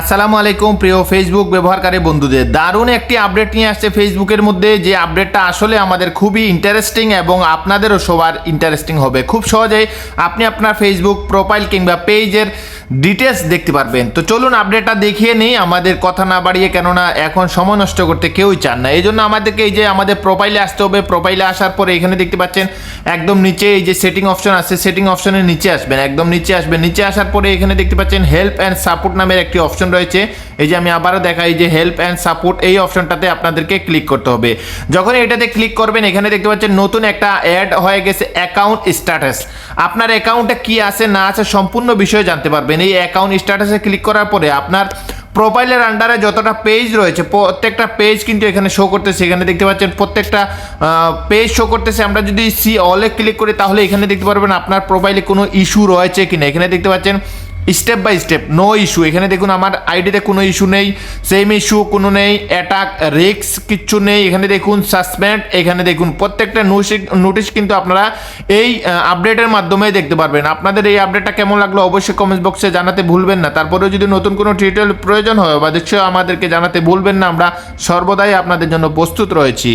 আসসালামু আলাইকুম, প্রিয় ফেসবুক ব্যবহারকারী বন্ধুদের। দারুণ একটি আপডেট নিয়ে আসছে ফেসবুকের মধ্যে। যে আপডেটটা আসলে আমাদের খুবই ইন্টারেস্টিং এবং আপনাদেরও সবার ইন্টারেস্টিং হবে। খুব সহজেই আপনি আপনার ফেসবুক প্রোফাইল কিংবা পেজের ডিটেলস দেখতে পারবেন। তো চলুন আপডেটটা দেখিয়ে নিই, আমাদের কথা না বাড়িয়ে, কেননা এখন সময় নষ্ট করতে কেউই চান না। এই জন্য আমাদেরকে এই যে আমাদের প্রোফাইলে আসতে হবে। প্রোফাইলে আসার পরে এখানে দেখতে পাচ্ছেন, একদম নিচে এই যে সেটিং অপশন আছে সেটিং অপশনের নিচে আসবেন, একদম নিচে আসবেন। নিচে আসার পরে এখানে দেখতে পাচ্ছেন হেল্প অ্যান্ড সাপোর্ট নামের একটি অপশন রয়েছে। এই যে আমি আবারও দেখাই যে হেল্প অ্যান্ড সাপোর্ট এই অপশনটাতে আপনাদেরকে ক্লিক করতে হবে। যখন এটাতে ক্লিক করবেন, এখানে দেখতে পাচ্ছেন নতুন একটা অ্যাড হয়ে গেছে অ্যাকাউন্ট স্ট্যাটাস আপনার অ্যাকাউন্টে কি আছে, না আছে সম্পূর্ণ বিষয় জানতে পারবেন। এই অ্যাকাউন্ট স্ট্যাটাসে ক্লিক করার পরে আপনার প্রোফাইলের আন্ডারে যতটা পেজ রয়েছে, প্রত্যেকটা পেজ কিন্তু এখানে শো করতেছে। এখানে দেখতে পাচ্ছেন প্রত্যেকটা পেজ শো করতেছে। আমরা যদি সি অলে ক্লিক করি, তাহলে এখানে দেখতে পারবেন আপনার প্রোফাইলে কোনো ইস্যু রয়েছে কিনা। এখানে দেখতে পাচ্ছেন step by step no issue এখানে দেখুন আমার আইডিতে কোনো ইস্যু নেই সেম ইস্যু কোনো নেই অ্যাটাক রিক্স কিচ্ছু নেই। এখানে দেখুন সাসপেন্ড এখানে দেখুন প্রত্যেকটা নোটিশ কিন্তু আপনারা এই আপডেটের মাধ্যমে দেখতে পারবেন। আপনাদের এই আপডেটটা কেমন লাগল অবশ্যই কমেন্ট বক্সে জানাতে ভুলবেন না। তারপরেও যদি নতুন কোনো টিউটোরিয়াল প্রয়োজন হয় বা অবশ্যই আমাদেরকে জানাতে ভুলবেন না। আমরা সর্বদাই আপনাদের জন্য প্রস্তুত রয়েছি।